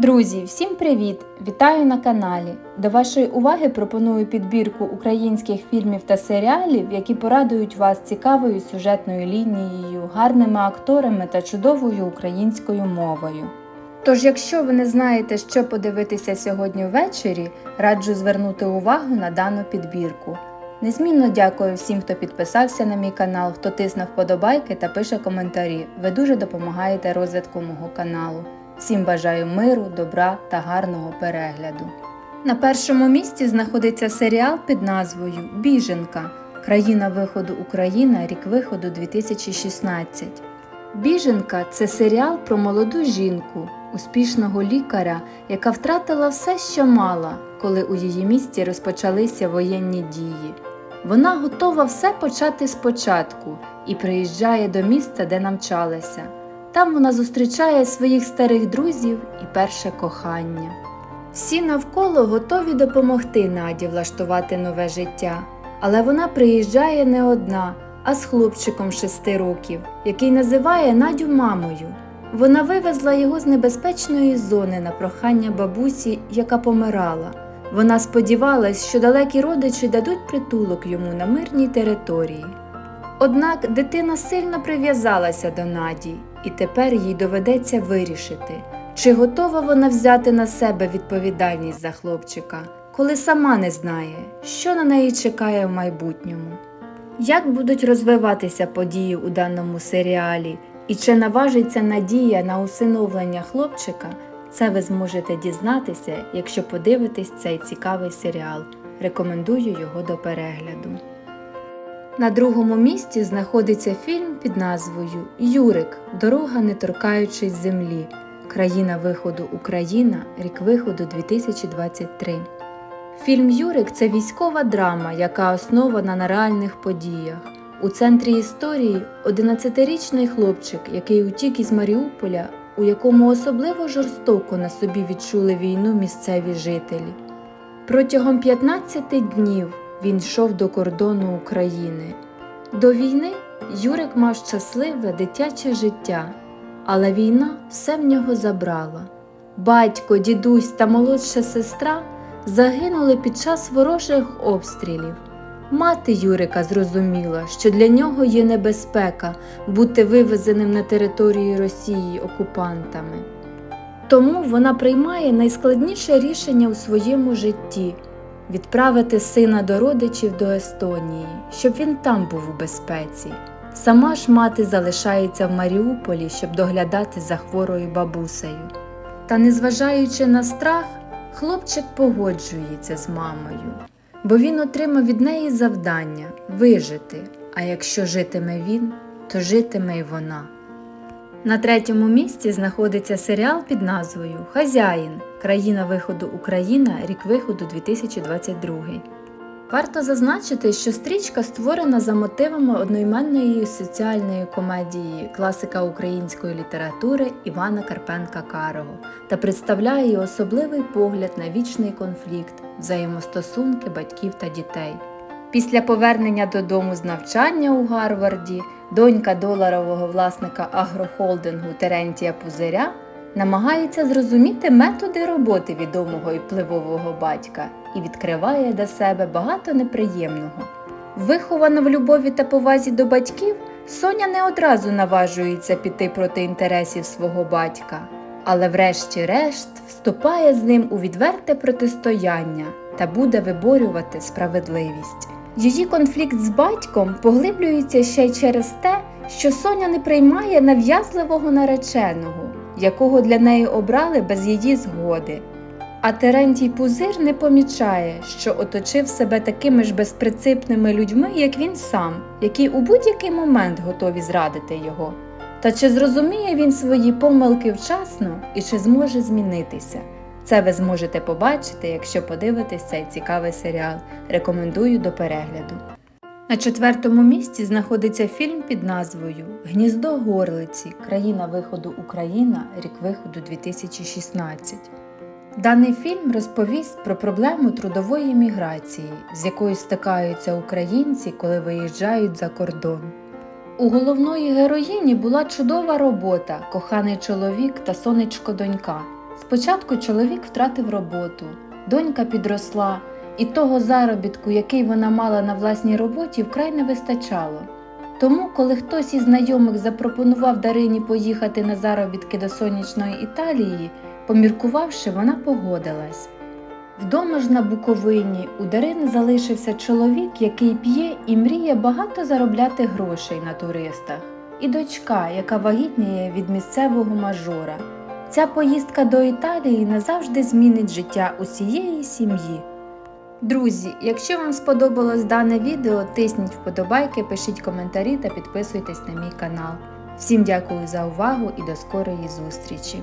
Друзі, всім привіт! Вітаю на каналі. До вашої уваги пропоную підбірку українських фільмів та серіалів, які порадують вас цікавою сюжетною лінією, гарними акторами та чудовою українською мовою. Тож, якщо ви не знаєте, що подивитися сьогодні ввечері, раджу звернути увагу на дану підбірку. Незмінно дякую всім, хто підписався на мій канал, хто тисне вподобайки та пише коментарі. Ви дуже допомагаєте розвитку мого каналу. Всім бажаю миру, добра та гарного перегляду. На першому місці знаходиться серіал під назвою Біженка. Країна виходу Україна, рік виходу 2016. Біженка це серіал про молоду жінку, успішного лікаря, яка втратила все, що мала, коли у її місті розпочалися воєнні дії. Вона готова все почати спочатку і приїжджає до міста, де навчалася. Там вона зустрічає своїх старих друзів і перше кохання. Всі навколо готові допомогти Наді влаштувати нове життя, але вона приїжджає не одна, а з хлопчиком шести років, який називає Надю мамою. Вона вивезла його з небезпечної зони на прохання бабусі, яка помирала. Вона сподівалась, що далекі родичі дадуть притулок йому на мирній території. Однак дитина сильно прив'язалася до Наді, і тепер їй доведеться вирішити, чи готова вона взяти на себе відповідальність за хлопчика, коли сама не знає, що на неї чекає в майбутньому. Як будуть розвиватися події у даному серіалі, і чи наважиться надія на усиновлення хлопчика, це ви зможете дізнатися, якщо подивитесь цей цікавий серіал. Рекомендую його до перегляду. На другому місці знаходиться фільм під назвою Юрик Дорога не торкаючись землі. Країна виходу Україна, рік виходу 2023. Фільм Юрик це військова драма, яка основана на реальних подіях. У центрі історії 11-річний хлопчик, який утік із Маріуполя, у якому особливо жорстоко на собі відчули війну місцеві жителі. Протягом 15 днів він йшов до кордону України. До війни Юрик мав щасливе дитяче життя, але війна все в нього забрала. Батько, дідусь та молодша сестра загинули під час ворожих обстрілів. Мати Юрика зрозуміла, що для нього є небезпека бути вивезеним на територію Росії окупантами. Тому вона приймає найскладніше рішення у своєму житті відправити сина до родичів до Естонії, щоб він там був у безпеці. Сама ж мати залишається в Маріуполі, щоб доглядати за хворою бабусею. Та, незважаючи на страх, хлопчик погоджується з мамою, бо він отримав від неї завдання вижити, а якщо житиме він, то житиме й вона. На третьому місці знаходиться серіал під назвою Хазяїн. Країна виходу Україна, рік виходу 2022. Варто зазначити, що стрічка створена за мотивами одноіменної соціальної комедії класика української літератури Івана Карпенка Карого та представляє особливий погляд на вічний конфлікт, взаємостосунки батьків та дітей. Після повернення додому з навчання у Гарварді донька доларового власника агрохолдингу Терентія Пузиря намагається зрозуміти методи роботи відомого і впливового батька і відкриває для себе багато неприємного. Вихована в любові та повазі до батьків, Соня не одразу наважується піти проти інтересів свого батька, але врешті-решт вступає з ним у відверте протистояння та буде виборювати справедливість. Її конфлікт з батьком поглиблюється ще й через те, що Соня не приймає нав'язливого нареченого, якого для неї обрали без її згоди. А Терентій Пузир не помічає, що оточив себе такими ж безпринципними людьми, як він сам, які у будь-який момент готові зрадити його. Та чи зрозуміє він свої помилки вчасно і чи зможе змінитися? Це ви зможете побачити, якщо подивитесь цей цікавий серіал. Рекомендую до перегляду. На четвертому місці знаходиться фільм під назвою Гніздо Горлиці. Країна виходу Україна, рік виходу 2016. Даний фільм розповість про проблему трудової міграції, з якою стикаються українці, коли виїжджають за кордон. У головної героїні була чудова робота, коханий чоловік та сонечко донька. Спочатку чоловік втратив роботу, донька підросла, і того заробітку, який вона мала на власній роботі, вкрай не вистачало. Тому, коли хтось із знайомих запропонував Дарині поїхати на заробітки до сонячної Італії, поміркувавши, вона погодилась. Вдома ж на Буковині у Дарини залишився чоловік, який п'є і мріє багато заробляти грошей на туристах, і дочка, яка вагітніє від місцевого мажора. Ця поїздка до Італії назавжди змінить життя усієї сім'ї. Друзі, якщо вам сподобалось дане відео, тисніть вподобайки, пишіть коментарі та підписуйтесь на мій канал. Всім дякую за увагу і до скорої зустрічі!